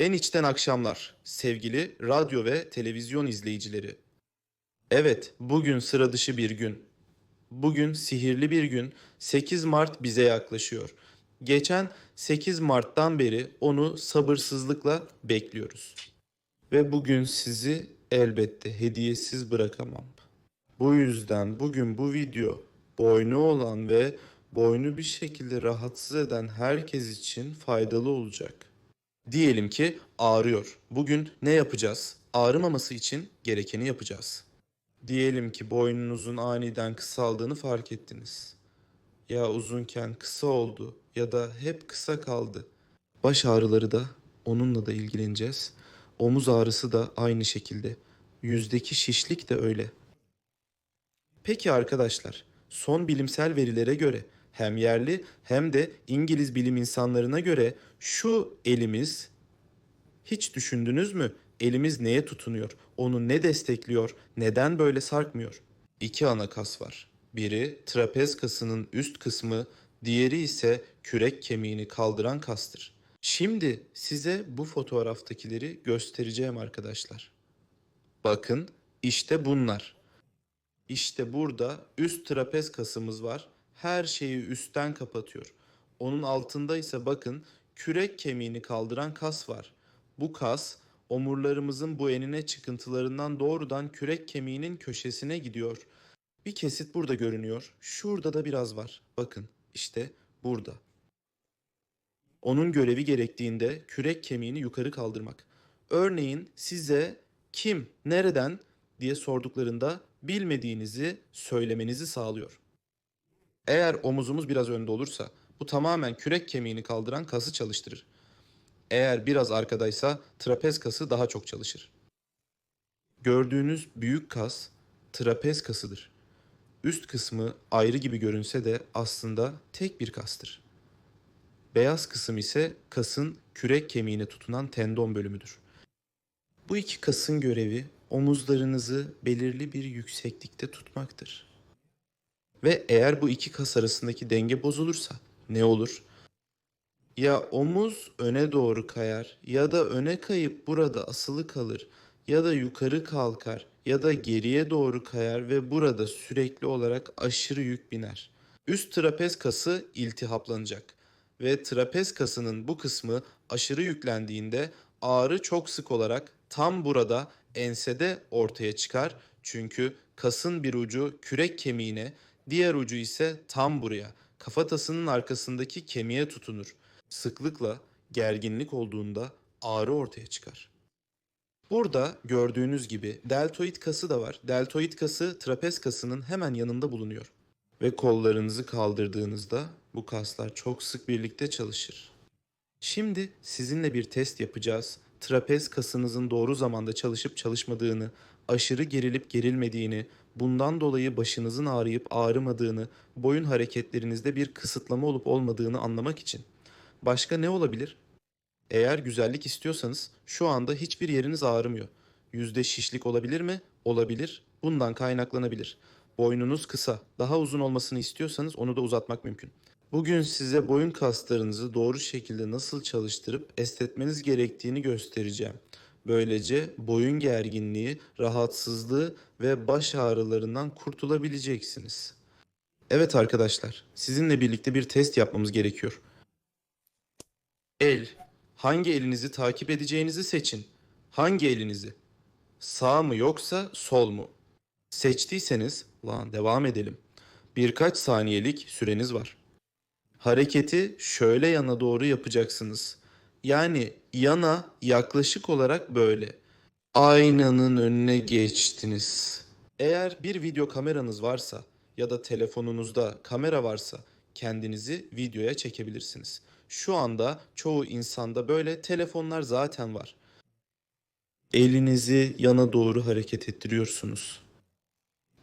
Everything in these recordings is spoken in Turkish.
En içten akşamlar sevgili radyo ve televizyon izleyicileri. Evet, bugün sıra dışı bir gün. Bugün sihirli bir gün. 8 Mart bize yaklaşıyor. Geçen 8 Mart'tan beri onu sabırsızlıkla bekliyoruz. Ve bugün sizi elbette hediyesiz bırakamam. Bu yüzden bugün bu video boynu olan ve boynu bir şekilde rahatsız eden herkes için faydalı olacak. Diyelim ki ağrıyor. Bugün ne yapacağız? Ağrımaması için gerekeni yapacağız. Diyelim ki boynunuzun aniden kısaldığını fark ettiniz. Ya uzunken kısa oldu ya da hep kısa kaldı. Baş ağrıları da onunla da ilgileneceğiz. Omuz ağrısı da aynı şekilde. Yüzdeki şişlik de öyle. Peki arkadaşlar, son bilimsel verilere göre hem yerli hem de İngiliz bilim insanlarına göre şu elimiz hiç düşündünüz mü? Elimiz neye tutunuyor? Onu ne destekliyor? Neden böyle sarkmıyor? İki ana kas var. Biri trapez kasının üst kısmı, diğeri ise kürek kemiğini kaldıran kastır. Şimdi size bu fotoğraftakileri göstereceğim arkadaşlar. Bakın işte bunlar. İşte burada üst trapez kasımız var. Her şeyi üstten kapatıyor. Onun altında ise bakın kürek kemiğini kaldıran kas var. Bu kas omurlarımızın bu enine çıkıntılarından doğrudan kürek kemiğinin köşesine gidiyor. Bir kesit burada görünüyor. Şurada da biraz var. Bakın işte burada. Onun görevi gerektiğinde kürek kemiğini yukarı kaldırmak. Örneğin size kim, nereden diye sorduklarında bilmediğinizi söylemenizi sağlıyor. Eğer omuzumuz biraz önde olursa bu tamamen kürek kemiğini kaldıran kası çalıştırır. Eğer biraz arkadaysa trapez kası daha çok çalışır. Gördüğünüz büyük kas trapez kasıdır. Üst kısmı ayrı gibi görünse de aslında tek bir kastır. Beyaz kısım ise kasın kürek kemiğine tutunan tendon bölümüdür. Bu iki kasın görevi omuzlarınızı belirli bir yükseklikte tutmaktır. Ve eğer bu iki kas arasındaki denge bozulursa ne olur? Ya omuz öne doğru kayar ya da öne kayıp burada asılı kalır ya da yukarı kalkar ya da geriye doğru kayar ve burada sürekli olarak aşırı yük biner. Üst trapez kası iltihaplanacak ve trapez kasının bu kısmı aşırı yüklendiğinde ağrı çok sık olarak tam burada ensede ortaya çıkar. Çünkü kasın bir ucu kürek kemiğine, diğer ucu ise tam buraya, kafatasının arkasındaki kemiğe tutunur. Sıklıkla gerginlik olduğunda ağrı ortaya çıkar. Burada gördüğünüz gibi deltoid kası da var. Deltoid kası trapez kasının hemen yanında bulunuyor. Ve kollarınızı kaldırdığınızda bu kaslar çok sık birlikte çalışır. Şimdi sizinle bir test yapacağız. Trapez kasınızın doğru zamanda çalışıp çalışmadığını, aşırı gerilip gerilmediğini, bundan dolayı başınızın ağrıyıp ağrımadığını, boyun hareketlerinizde bir kısıtlama olup olmadığını anlamak için. Başka ne olabilir? Eğer güzellik istiyorsanız şu anda hiçbir yeriniz ağrımıyor. Yüzde şişlik olabilir mi? Olabilir. Bundan kaynaklanabilir. Boynunuz kısa, daha uzun olmasını istiyorsanız onu da uzatmak mümkün. Bugün size boyun kaslarınızı doğru şekilde nasıl çalıştırıp esnetmeniz gerektiğini göstereceğim. Böylece boyun gerginliği, rahatsızlığı ve baş ağrılarından kurtulabileceksiniz. Evet arkadaşlar, sizinle birlikte bir test yapmamız gerekiyor. El. Hangi elinizi takip edeceğinizi seçin. Hangi elinizi? Sağ mı yoksa sol mu? Seçtiyseniz, lan devam edelim. Birkaç saniyelik süreniz var. Hareketi şöyle yana doğru yapacaksınız. Yani yana yaklaşık olarak böyle. Aynanın önüne geçtiniz. Eğer bir video kameranız varsa ya da telefonunuzda kamera varsa kendinizi videoya çekebilirsiniz. Şu anda çoğu insanda böyle telefonlar zaten var. Elinizi yana doğru hareket ettiriyorsunuz.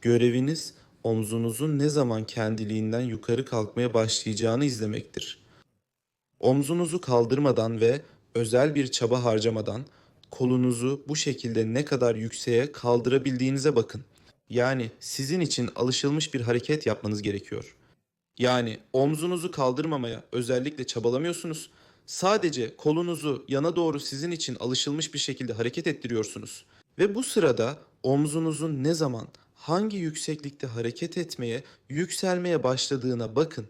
Göreviniz omzunuzun ne zaman kendiliğinden yukarı kalkmaya başlayacağını izlemektir. Omzunuzu kaldırmadan ve özel bir çaba harcamadan kolunuzu bu şekilde ne kadar yükseğe kaldırabildiğinize bakın. Yani sizin için alışılmış bir hareket yapmanız gerekiyor. Yani omzunuzu kaldırmamaya özellikle çabalamıyorsunuz. Sadece kolunuzu yana doğru sizin için alışılmış bir şekilde hareket ettiriyorsunuz. Ve bu sırada omzunuzun ne zaman, hangi yükseklikte hareket etmeye, yükselmeye başladığına bakın.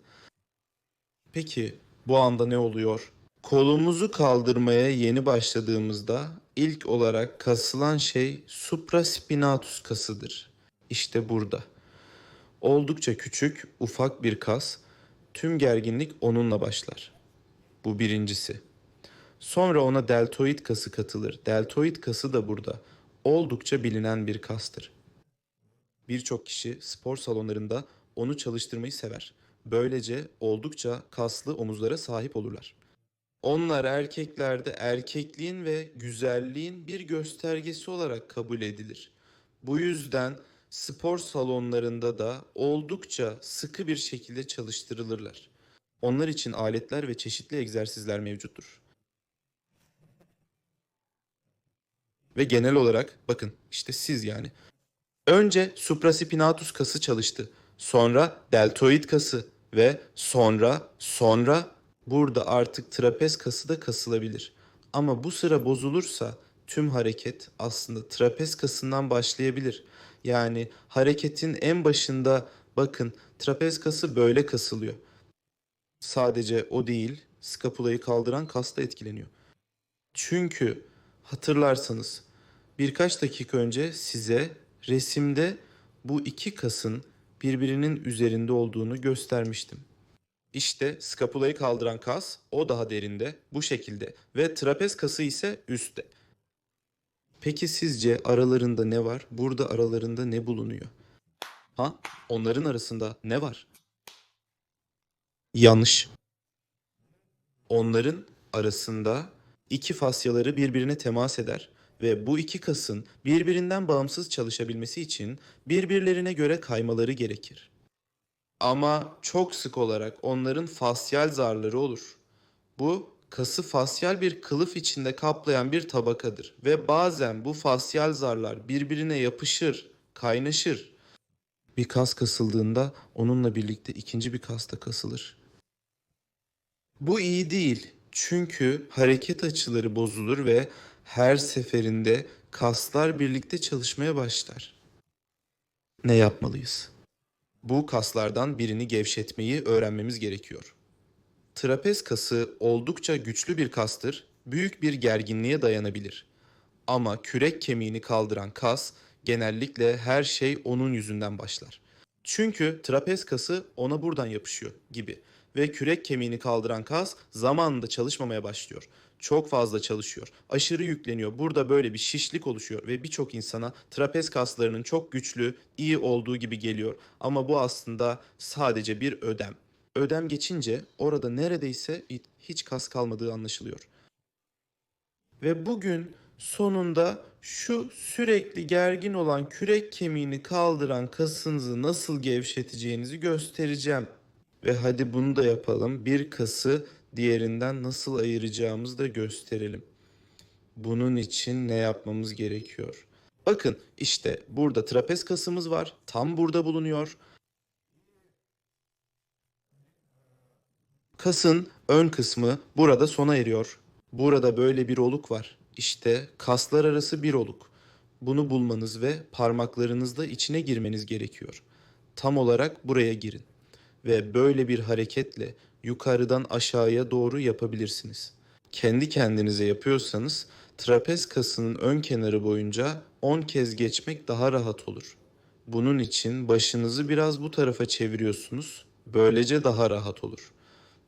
Peki bu anda ne oluyor? Kolumuzu kaldırmaya yeni başladığımızda ilk olarak kasılan şey supraspinatus kasıdır. İşte burada. Oldukça küçük, ufak bir kas. Tüm gerginlik onunla başlar. Bu birincisi. Sonra ona deltoid kası katılır. Deltoid kası da burada. Oldukça bilinen bir kastır. Birçok kişi spor salonlarında onu çalıştırmayı sever. Böylece oldukça kaslı omuzlara sahip olurlar. Onlar erkeklerde erkekliğin ve güzelliğin bir göstergesi olarak kabul edilir. Bu yüzden spor salonlarında da oldukça sıkı bir şekilde çalıştırılırlar. Onlar için aletler ve çeşitli egzersizler mevcuttur. Ve genel olarak bakın işte siz yani. Önce supraspinatus kası çalıştı. Sonra deltoid kası ve sonra sonra burada artık trapez kası da kasılabilir. Ama bu sıra bozulursa tüm hareket aslında trapez kasından başlayabilir. Yani hareketin en başında bakın trapez kası böyle kasılıyor. Sadece o değil, skapulayı kaldıran kas da etkileniyor. Çünkü hatırlarsanız birkaç dakika önce size resimde bu iki kasın birbirinin üzerinde olduğunu göstermiştim. İşte skapulayı kaldıran kas o daha derinde bu şekilde ve trapez kası ise üstte. Peki sizce aralarında ne var? Burada aralarında ne bulunuyor? Ha? Onların arasında ne var? Yanlış. Onların arasında iki fasyaları birbirine temas eder ve bu iki kasın birbirinden bağımsız çalışabilmesi için birbirlerine göre kaymaları gerekir. Ama çok sık olarak onların fasyal zarları olur. Bu kası fasyal bir kılıf içinde kaplayan bir tabakadır ve bazen bu fasyal zarlar birbirine yapışır, kaynaşır. Bir kas kasıldığında onunla birlikte ikinci bir kas da kasılır. Bu iyi değil. Çünkü hareket açıları bozulur ve her seferinde kaslar birlikte çalışmaya başlar. Ne yapmalıyız? Bu kaslardan birini gevşetmeyi öğrenmemiz gerekiyor. Trapez kası oldukça güçlü bir kastır, büyük bir gerginliğe dayanabilir. Ama kürek kemiğini kaldıran kas genellikle her şey onun yüzünden başlar. Çünkü trapez kası ona buradan yapışıyor gibi ve kürek kemiğini kaldıran kas zamanında çalışmamaya başlıyor. Çok fazla çalışıyor. Aşırı yükleniyor. Burada böyle bir şişlik oluşuyor ve birçok insana trapez kaslarının çok güçlü, iyi olduğu gibi geliyor. Ama bu aslında sadece bir ödem. Ödem geçince orada neredeyse hiç kas kalmadığı anlaşılıyor. Ve bugün sonunda şu sürekli gergin olan kürek kemiğini kaldıran kasınızı nasıl gevşeteceğinizi göstereceğim. Ve hadi bunu da yapalım. Bir kası diğerinden nasıl ayıracağımızı da gösterelim. Bunun için ne yapmamız gerekiyor? Bakın işte burada trapez kasımız var. Tam burada bulunuyor. Kasın ön kısmı burada sona eriyor. Burada böyle bir oluk var. İşte kaslar arası bir oluk. Bunu bulmanız ve parmaklarınızla içine girmeniz gerekiyor. Tam olarak buraya girin ve böyle bir hareketle yukarıdan aşağıya doğru yapabilirsiniz. Kendi kendinize yapıyorsanız trapez kasının ön kenarı boyunca 10 kez geçmek daha rahat olur. Bunun için başınızı biraz bu tarafa çeviriyorsunuz. Böylece daha rahat olur.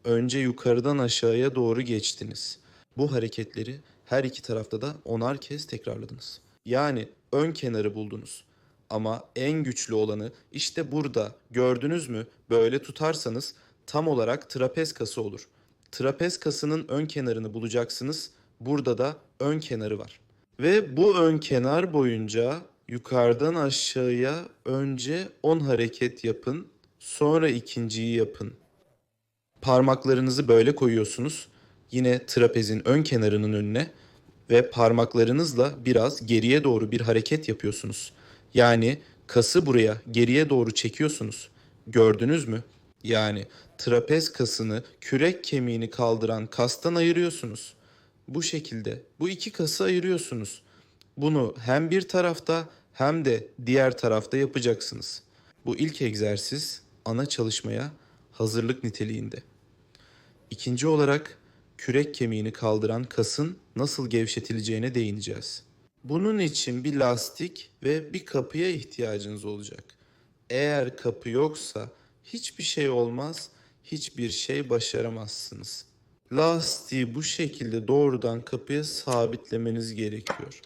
Önce yukarıdan aşağıya doğru geçtiniz. Bu hareketleri her iki tarafta da onar kez tekrarladınız. Yani ön kenarı buldunuz. Ama en güçlü olanı işte burada gördünüz mü böyle tutarsanız tam olarak trapez kası olur. Trapez kasının ön kenarını bulacaksınız. Burada da ön kenarı var. Ve bu ön kenar boyunca yukarıdan aşağıya önce 10 hareket yapın. Sonra ikinciyi yapın. Parmaklarınızı böyle koyuyorsunuz. Yine trapezin ön kenarının önüne ve parmaklarınızla biraz geriye doğru bir hareket yapıyorsunuz. Yani kası buraya geriye doğru çekiyorsunuz. Gördünüz mü? Yani trapez kasını kürek kemiğini kaldıran kastan ayırıyorsunuz. Bu şekilde bu iki kası ayırıyorsunuz. Bunu hem bir tarafta hem de diğer tarafta yapacaksınız. Bu ilk egzersiz ana çalışmaya hazırlık niteliğinde. İkinci olarak kürek kemiğini kaldıran kasın nasıl gevşetileceğine değineceğiz. Bunun için bir lastik ve bir kapıya ihtiyacınız olacak. Eğer kapı yoksa hiçbir şey olmaz, hiçbir şey başaramazsınız. Lastiği bu şekilde doğrudan kapıya sabitlemeniz gerekiyor.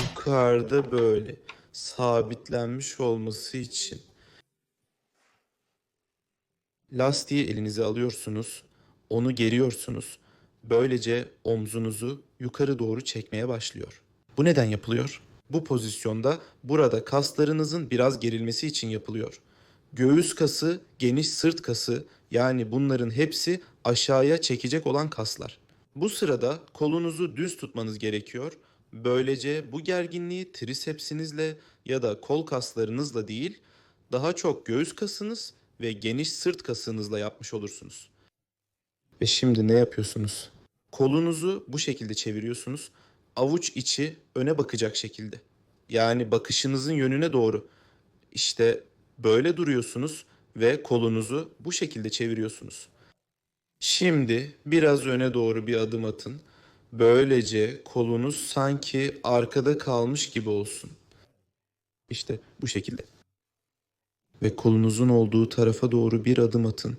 Yukarıda böyle sabitlenmiş olması için. Lastiği elinize alıyorsunuz, onu geriyorsunuz. Böylece omzunuzu yukarı doğru çekmeye başlıyor. Bu neden yapılıyor? Bu pozisyonda burada kaslarınızın biraz gerilmesi için yapılıyor. Göğüs kası, geniş sırt kası yani bunların hepsi aşağıya çekecek olan kaslar. Bu sırada kolunuzu düz tutmanız gerekiyor. Böylece bu gerginliği trisepsinizle ya da kol kaslarınızla değil, daha çok göğüs kasınız ve geniş sırt kasınızla yapmış olursunuz. Ve şimdi ne yapıyorsunuz? Kolunuzu bu şekilde çeviriyorsunuz. Avuç içi öne bakacak şekilde. Yani bakışınızın yönüne doğru. İşte böyle duruyorsunuz ve kolunuzu bu şekilde çeviriyorsunuz. Şimdi biraz öne doğru bir adım atın. Böylece kolunuz sanki arkada kalmış gibi olsun. İşte bu şekilde. Ve kolunuzun olduğu tarafa doğru bir adım atın.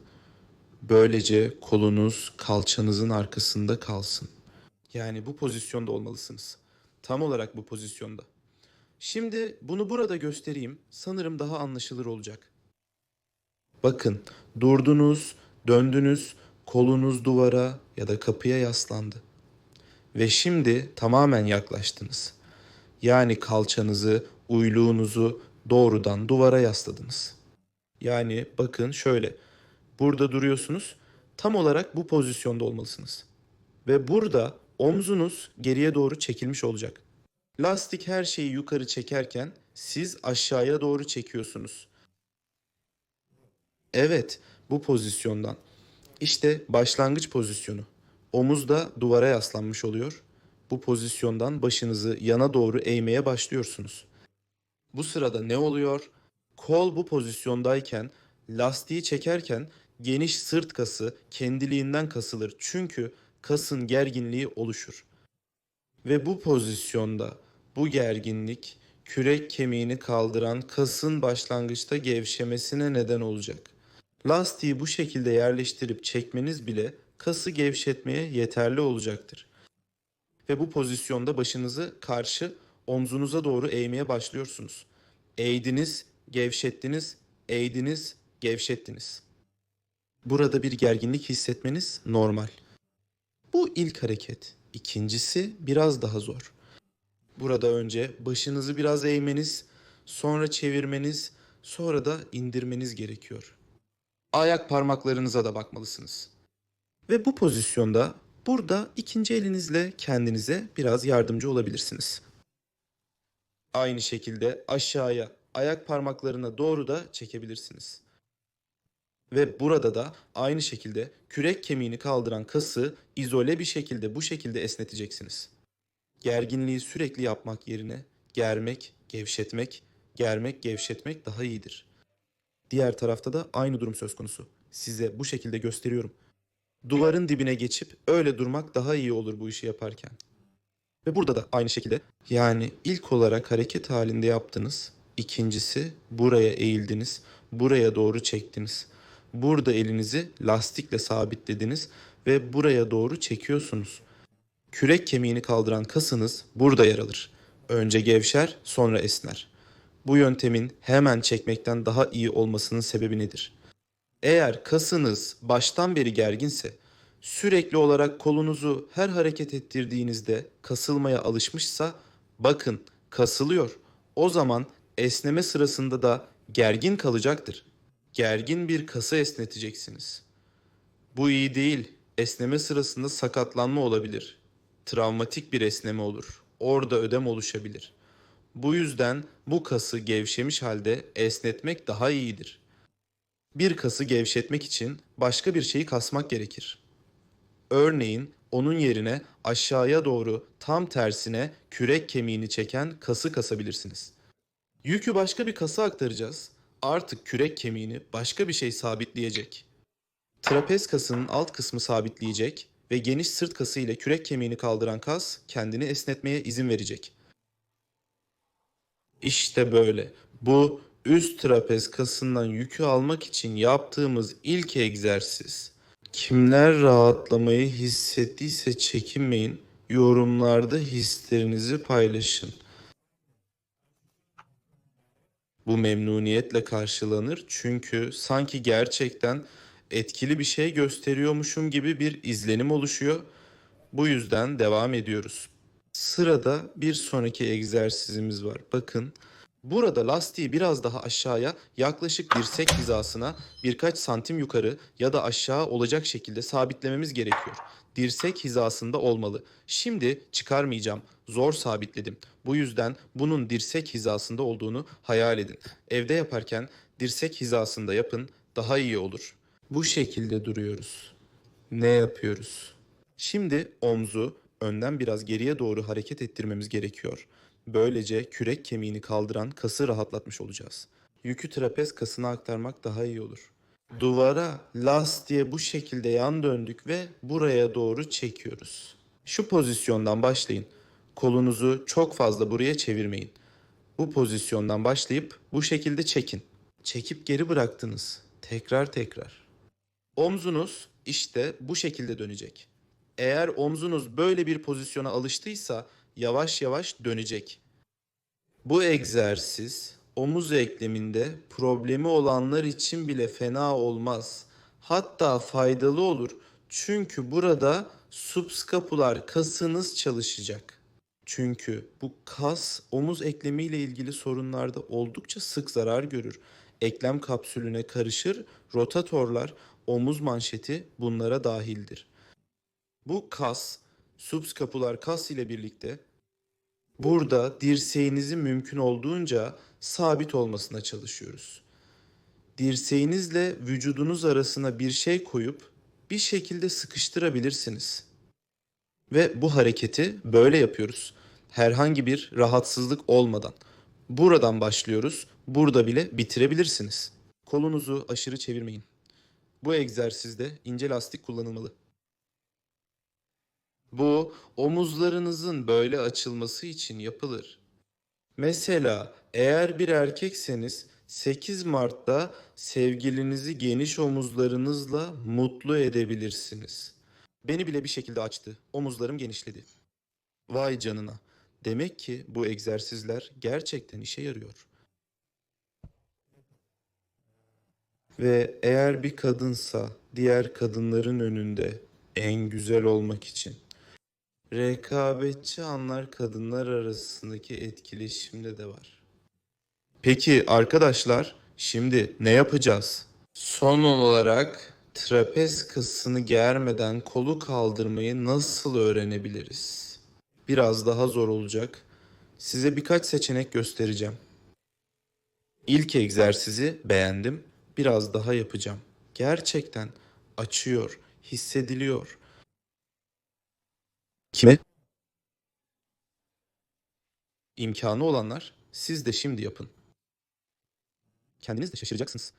Böylece kolunuz kalçanızın arkasında kalsın. Yani bu pozisyonda olmalısınız. Tam olarak bu pozisyonda. Şimdi bunu burada göstereyim. Sanırım daha anlaşılır olacak. Bakın, durdunuz, döndünüz, kolunuz duvara ya da kapıya yaslandı. Ve şimdi tamamen yaklaştınız. Yani kalçanızı, uyluğunuzu doğrudan duvara yasladınız. Yani bakın şöyle. Burada duruyorsunuz. Tam olarak bu pozisyonda olmalısınız. Ve burada omzunuz geriye doğru çekilmiş olacak. Lastik her şeyi yukarı çekerken siz aşağıya doğru çekiyorsunuz. Evet, bu pozisyondan. İşte başlangıç pozisyonu. Omuz da duvara yaslanmış oluyor. Bu pozisyondan başınızı yana doğru eğmeye başlıyorsunuz. Bu sırada ne oluyor? Kol bu pozisyondayken lastiği çekerken geniş sırt kası kendiliğinden kasılır. Çünkü kasın gerginliği oluşur. Ve bu pozisyonda bu gerginlik kürek kemiğini kaldıran kasın başlangıçta gevşemesine neden olacak. Lastiği bu şekilde yerleştirip çekmeniz bile kası gevşetmeye yeterli olacaktır. Ve bu pozisyonda başınızı karşı omzunuza doğru eğmeye başlıyorsunuz. Eğdiniz, gevşettiniz, eğdiniz, gevşettiniz. Burada bir gerginlik hissetmeniz normal. Bu ilk hareket. İkincisi biraz daha zor. Burada önce başınızı biraz eğmeniz, sonra çevirmeniz, sonra da indirmeniz gerekiyor. Ayak parmaklarınıza da bakmalısınız. Ve bu pozisyonda burada ikinci elinizle kendinize biraz yardımcı olabilirsiniz. Aynı şekilde aşağıya ayak parmaklarına doğru da çekebilirsiniz. Ve burada da aynı şekilde kürek kemiğini kaldıran kası izole bir şekilde bu şekilde esneteceksiniz. Gerginliği sürekli yapmak yerine germek, gevşetmek, germek, gevşetmek daha iyidir. Diğer tarafta da aynı durum söz konusu. Size bu şekilde gösteriyorum. Duvarın dibine geçip öyle durmak daha iyi olur bu işi yaparken. Ve burada da aynı şekilde yani ilk olarak hareket halinde yaptınız. İkincisi buraya eğildiniz. Buraya doğru çektiniz. Burada elinizi lastikle sabitlediniz ve buraya doğru çekiyorsunuz. Kürek kemiğini kaldıran kasınız burada yer alır. Önce gevşer, sonra esner. Bu yöntemin hemen çekmekten daha iyi olmasının sebebi nedir? Eğer kasınız baştan beri gerginse, sürekli olarak kolunuzu her hareket ettirdiğinizde kasılmaya alışmışsa, bakın kasılıyor. O zaman esneme sırasında da gergin kalacaktır. Gergin bir kası esneteceksiniz. Bu iyi değil. Esneme sırasında sakatlanma olabilir. Travmatik bir esneme olur. Orada ödem oluşabilir. Bu yüzden bu kası gevşemiş halde esnetmek daha iyidir. Bir kası gevşetmek için başka bir şeyi kasmak gerekir. Örneğin onun yerine aşağıya doğru tam tersine kürek kemiğini çeken kası kasabilirsiniz. Yükü başka bir kasa aktaracağız. Artık kürek kemiğini başka bir şey sabitleyecek. Trapez kasının alt kısmı sabitleyecek ve geniş sırt kası ile kürek kemiğini kaldıran kas kendini esnetmeye izin verecek. İşte böyle. Bu üst trapez kasından yükü almak için yaptığımız ilk egzersiz. Kimler rahatlamayı hissettiyse çekinmeyin. Yorumlarda hislerinizi paylaşın. Bu memnuniyetle karşılanır çünkü sanki gerçekten etkili bir şey gösteriyormuşum gibi bir izlenim oluşuyor. Bu yüzden devam ediyoruz. Sırada bir sonraki egzersizimiz var. Bakın burada lastiği biraz daha aşağıya yaklaşık dirsek hizasına birkaç santim yukarı ya da aşağı olacak şekilde sabitlememiz gerekiyor. Dirsek hizasında olmalı. Şimdi çıkarmayacağım. Zor sabitledim. Bu yüzden bunun dirsek hizasında olduğunu hayal edin. Evde yaparken dirsek hizasında yapın daha iyi olur. Bu şekilde duruyoruz. Ne yapıyoruz? Şimdi omzu önden biraz geriye doğru hareket ettirmemiz gerekiyor. Böylece kürek kemiğini kaldıran kası rahatlatmış olacağız. Yükü trapez kasına aktarmak daha iyi olur. Duvara las diye bu şekilde yan döndük ve buraya doğru çekiyoruz. Şu pozisyondan başlayın. Kolunuzu çok fazla buraya çevirmeyin. Bu pozisyondan başlayıp bu şekilde çekin. Çekip geri bıraktınız. Tekrar tekrar. Omzunuz işte bu şekilde dönecek. Eğer omzunuz böyle bir pozisyona alıştıysa yavaş yavaş dönecek. Bu egzersiz omuz ekleminde problemi olanlar için bile fena olmaz. Hatta faydalı olur. Çünkü burada subskapular kasınız çalışacak. Çünkü bu kas omuz eklemiyle ilgili sorunlarda oldukça sık zarar görür. Eklem kapsülüne karışır, rotatorlar, omuz manşeti bunlara dahildir. Bu kas, subskapular kas ile birlikte burada dirseğinizin mümkün olduğunca sabit olmasına çalışıyoruz. Dirseğinizle vücudunuz arasına bir şey koyup bir şekilde sıkıştırabilirsiniz. Ve bu hareketi böyle yapıyoruz. Herhangi bir rahatsızlık olmadan. Buradan başlıyoruz. Burada bile bitirebilirsiniz. Kolunuzu aşırı çevirmeyin. Bu egzersizde ince lastik kullanılmalı. Bu omuzlarınızın böyle açılması için yapılır. Mesela eğer bir erkekseniz 8 Mart'ta sevgilinizi geniş omuzlarınızla mutlu edebilirsiniz. Beni bile bir şekilde açtı. Omuzlarım genişledi. Vay canına. Demek ki bu egzersizler gerçekten işe yarıyor. Ve eğer bir kadınsa diğer kadınların önünde en güzel olmak için rekabetçi anlar kadınlar arasındaki etkileşimde de var. Peki arkadaşlar şimdi ne yapacağız? Son olarak trapez kasını germeden kolu kaldırmayı nasıl öğrenebiliriz? Biraz daha zor olacak. Size birkaç seçenek göstereceğim. İlk egzersizi beğendim. Biraz daha yapacağım. Gerçekten açıyor, hissediliyor. Kime? İmkanı olanlar siz de şimdi yapın. Kendiniz de şaşıracaksınız.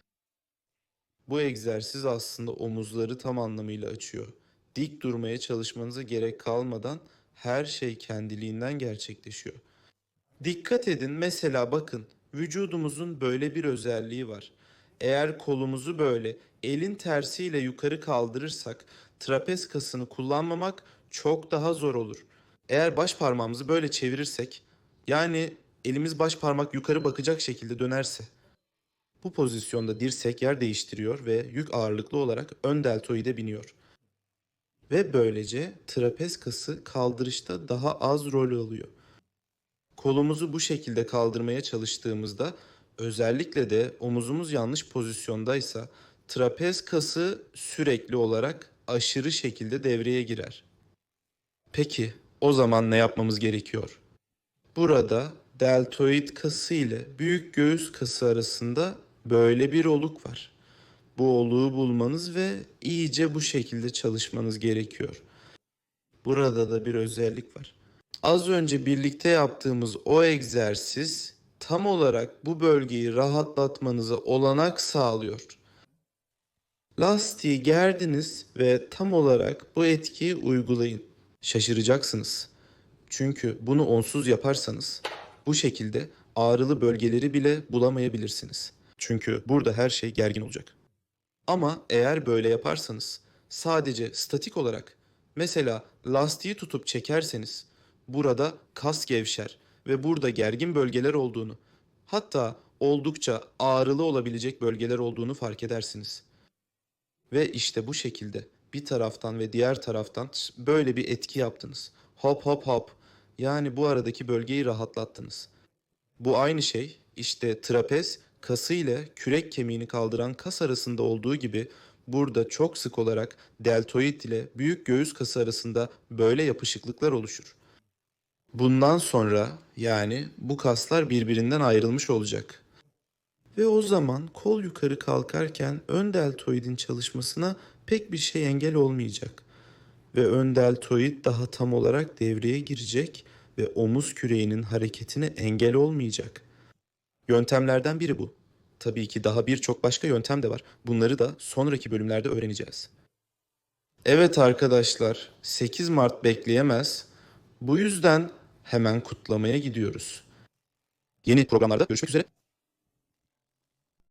Bu egzersiz aslında omuzları tam anlamıyla açıyor. Dik durmaya çalışmanıza gerek kalmadan her şey kendiliğinden gerçekleşiyor. Dikkat edin mesela bakın vücudumuzun böyle bir özelliği var. Eğer kolumuzu böyle elin tersiyle yukarı kaldırırsak trapez kasını kullanmamak çok daha zor olur. Eğer baş parmağımızı böyle çevirirsek yani elimiz baş parmak yukarı bakacak şekilde dönerse bu pozisyonda dirsek yer değiştiriyor ve yük ağırlıklı olarak ön deltoide biniyor. Ve böylece trapez kası kaldırışta daha az rol alıyor. Kolumuzu bu şekilde kaldırmaya çalıştığımızda özellikle de omuzumuz yanlış pozisyondaysa trapez kası sürekli olarak aşırı şekilde devreye girer. Peki o zaman ne yapmamız gerekiyor? Burada deltoid kası ile büyük göğüs kası arasında böyle bir oluk var. bu oluğu bulmanız ve iyice bu şekilde çalışmanız gerekiyor. Burada da bir özellik var. Az önce birlikte yaptığımız o egzersiz tam olarak bu bölgeyi rahatlatmanıza olanak sağlıyor. Lastiği gerdiniz ve tam olarak bu etkiyi uygulayın. Şaşıracaksınız. Çünkü bunu onsuz yaparsanız bu şekilde ağrılı bölgeleri bile bulamayabilirsiniz. Çünkü burada her şey gergin olacak. Ama eğer böyle yaparsanız sadece statik olarak mesela lastiği tutup çekerseniz burada kas gevşer ve burada gergin bölgeler olduğunu hatta oldukça ağrılı olabilecek bölgeler olduğunu fark edersiniz. Ve işte bu şekilde bir taraftan ve diğer taraftan böyle bir etki yaptınız. Hop hop hop. Yani bu aradaki bölgeyi rahatlattınız. Bu aynı şey işte trapez kası ile kürek kemiğini kaldıran kas arasında olduğu gibi burada çok sık olarak deltoid ile büyük göğüs kası arasında böyle yapışıklıklar oluşur. Bundan sonra yani bu kaslar birbirinden ayrılmış olacak. Ve o zaman kol yukarı kalkarken ön deltoidin çalışmasına pek bir şey engel olmayacak. Ve ön deltoid daha tam olarak devreye girecek ve omuz küreğinin hareketine engel olmayacak. Yöntemlerden biri bu. Tabii ki daha birçok başka yöntem de var. Bunları da sonraki bölümlerde öğreneceğiz. Evet arkadaşlar, 8 Mart bekleyemez. Bu yüzden hemen kutlamaya gidiyoruz. Yeni programlarda görüşmek üzere.